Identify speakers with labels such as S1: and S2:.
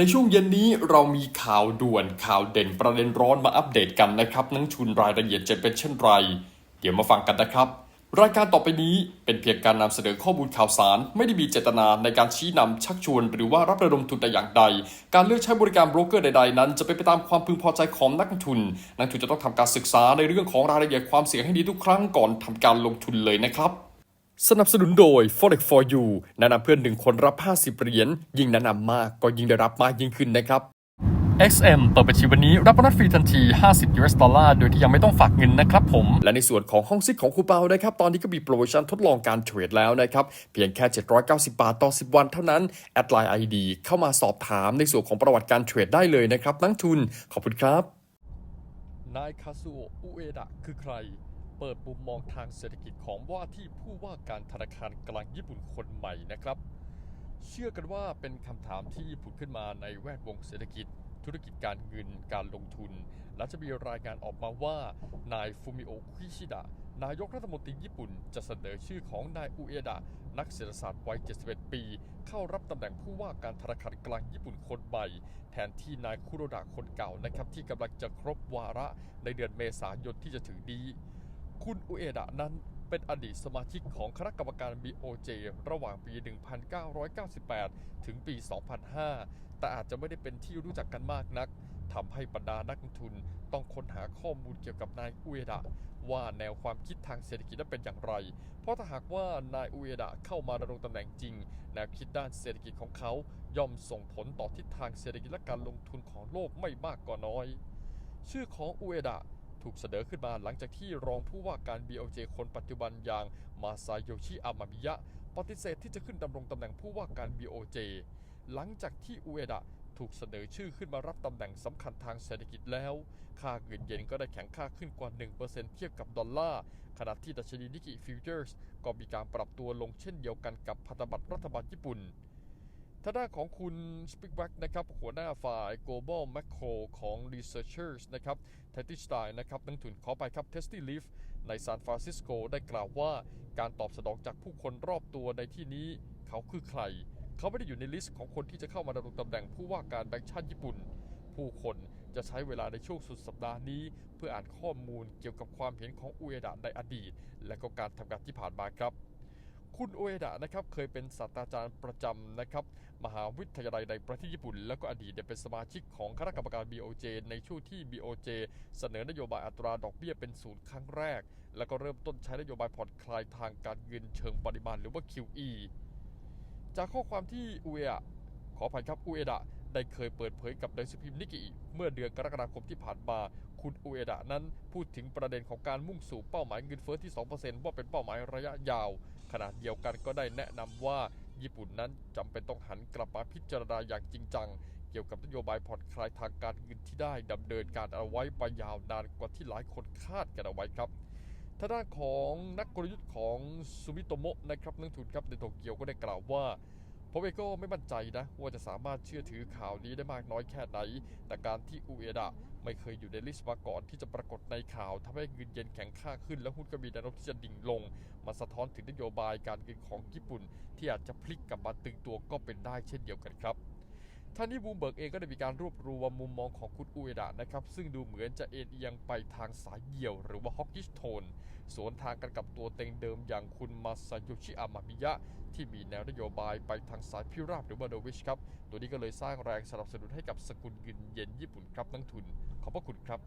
S1: ในช่วงเย็นนี้เรามีข่าวด่วนข่าวเด่นประเด็นร้อนมาอัปเดตกันนะครับ นังชุนรายละเอียดจะเป็นเช่นไร เดี๋ยวมาฟังกันนะครับ รายการต่อไปนี้เป็นเพียงการนำเสนอข้อมูลข่าวสาร ไม่ได้มีเจตนาในการชี้นำชักชวน หรือว่ารับระดมทุนแต่อย่างใด การเลือกใช้บริการโบรกเกอร์ใดๆ นั้นจะเป็นไปตามความพึงพอใจของนักทุน นักทุนจะต้องทำการศึกษาในเรื่องของรายละเอียดความเสี่ยงให้ดีทุกครั้งก่อนทำการลงทุนเลยนะครับ สนับสนุนโดย Forex for You แนะนำเพื่อนหนึ่งคนรับ 50 เหรียญ ยิ่งแนะนำมากก็ยิ่งได้รับมากยิ่งขึ้นนะครับ XM เปิดบัญชีวันนี้รับโบนัสฟรีทันที 50 US ดอลลาร์ โดยที่ยังไม่ต้องฝากเงินนะครับผม และในส่วนของห้องซิกของครูเปานะครับ ตอนนี้ก็มีโปรโมชั่นทดลองการเทรดแล้วนะครับ เพียงแค่ 790 บาทต่อ 10 วันเท่านั้น แอดไลน์ ID เข้ามาสอบถามในส่วนของประวัติการเทรดได้เลยนะครับนักทุน ขอบคุณครับ นายคาซูโอะอุเอดะคือใคร เปิดมุมมองทางเศรษฐกิจของว่าที่ผู้ว่าการธนาคารกลางญี่ปุ่นคนใหม่นะครับ เชื่อกันว่าเป็นคำถามที่ผุดขึ้นมาในแวดวงเศรษฐกิจ ธุรกิจการเงินการลงทุน และจะมีรายงานออกมาว่านายฟูมิโอคิชิดะนายกรัฐมนตรีญี่ปุ่นจะเสนอชื่อของนายอุเอดะนักเศรษฐศาสตร์วัย 71 ปี เข้ารับตำแหน่งผู้ว่าการธนาคารกลางญี่ปุ่นคนใหม่ แทนที่นายคุโรดะคนเก่านะครับที่กำลังจะครบวาระในเดือนเมษายนที่จะถึงนี้ คุณอุเอดะนั้นเป็นอดีตสมาชิกของคณะกรรมการ BOJ ระหว่างปี 1998 ถึงปี 2005 แต่อาจจะไม่ได้เป็นที่รู้จักกันมากนัก ทำให้บรรดานักลงทุนต้องค้นหาข้อมูลเกี่ยวกับนายอุเอดะ ว่าแนวความคิดทางเศรษฐกิจนั้นเป็นอย่างไร เพราะถ้าหากว่านายอุเอดะเข้ามาดำรงตำแหน่งจริง แนวคิดด้านเศรษฐกิจของเขาย่อมส่งผลต่อทิศทางเศรษฐกิจและการลงทุนของโลกไม่มากก็น้อย ชื่อของอุเอดะ ถูกเสนอขึ้นมาหลังจากที่รองผู้ว่าการ BOJ คนปัจจุบันอย่างมาซาโยชิอามามิยะ ปฏิเสธที่จะขึ้นดำรงตำแหน่งผู้ว่าการ BOJ หลังจากที่อุเอดะถูกเสนอชื่อขึ้นมารับตำแหน่งสำคัญทางเศรษฐกิจแล้ว ค่าเงินเยนก็ได้แข็งค่าขึ้นกว่า 1%เทียบกับดอลลาร์ ขณะที่ดัชนีนิกเกิฟิวเจอร์สก็มีการปรับตัวลงเช่นเดียวกันกับพันธบัตรรัฐบาลญี่ปุ่น ทางด้านของคุณสปิกแบ็กนะครับหัวหน้าฝ่าย global macro ของ researchers นะครับ t e t t y s t y n นะครับนักทุนขอไปครับ Testy Leaf ในซานฟรานซิสโกได้กล่าวว่าการตอบสนองจากผู้คนรอบตัวในที่นี้เขาคือใคร เขาไม่ได้อยู่ในลิสต์ของคนที่จะเข้ามาดำรงตำแหน่งผู้ว่าการแบงก์ชาติญี่ปุ่น ผู้คนจะใช้เวลาในช่วงสุดสัปดาห์นี้ เพื่ออ่านข้อมูลเกี่ยวกับความเห็นของอุเอดะในอดีต และก็การทำงานที่ผ่านมาครับ คุณโอเอดะนะครับเคยเป็นศาสตราจารย์ประจำนะครับมหาวิทยาลัยในประเทศญี่ปุ่น แล้วก็อดีตเป็นสมาชิกของคณะกรรมการ BOJ ในช่วงที่ BOJ เสนอนโยบายอัตราดอกเบี้ยเป็นศูนย์ครั้งแรก แล้วก็เริ่มต้นใช้นโยบายผ่อนคลายทางการเงินเชิงปริมาณหรือว่า QE จากข้อความที่อุเอะขออภัยครับอุเอดะได้เคยเปิดเผยกับหนังสือพิมพ์นิกิเมื่อเดือนกรกฎาคมที่ผ่านมา คุณอุเอดะนั้นพูดถึงประเด็นของการมุ่งสู่เป้าหมายเงินเฟ้อที่ 2%ว่าเป็นเป้าหมายระยะยาว ขณะเดียวกันก็ได้แนะนำว่าญี่ปุ่นนั้นจำเป็นต้องหันกลับมาพิจารณาอย่างจริงจัง เกี่ยวกับนโยบายผ่อนคลายทางการเงินที่ได้ดำเนินการเอาไว้ไปยาวนานกว่าที่หลายคนคาดกันเอาไว้ครับทางด้านของนักกลยุทธ์ของซูมิโตโมะนะครับนักทุนครับในโตเกียวก็ได้กล่าวว่าผมเองก็ไม่มั่นใจนะว่าจะสามารถเชื่อถือข่าวนี้ได้มากน้อยแค่ไหน แต่การที่อุเอดะ ไม่เคยอยู่ในลิสต์มาก่อนที่จะปรากฏในข่าวทำให้เงินเยนแข็งค่าขึ้น และหุ้นก็มีแนวโน้มที่จะดิ่งลง มาสะท้อนถึงนโยบายการเงินของญี่ปุ่น ที่อาจจะพลิกกลับมาตึงตัวก็เป็นได้เช่นเดียวกันครับ ท่านที่บูมเบิร์กเองก็ได้มีการรวบรวมมุมมองของคุณอุเอดะนะครับ ซึ่งดูเหมือนจะเอ็นเอียงไปทางสายเหี่ยว หรือว่าฮอกกิชโทน สวนทางกันกับตัวเต็งเดิมอย่างคุณมาซาโยชิอามามิยะ ที่มีแนวนโยบายไปทางสายพิราบหรือว่าโดวิชครับ ตัวนี้ก็เลยสร้างแรงสนับสนุนให้กับสกุลเงินเยนญี่ปุ่นครับนักทุน ขอบพระคุณครับ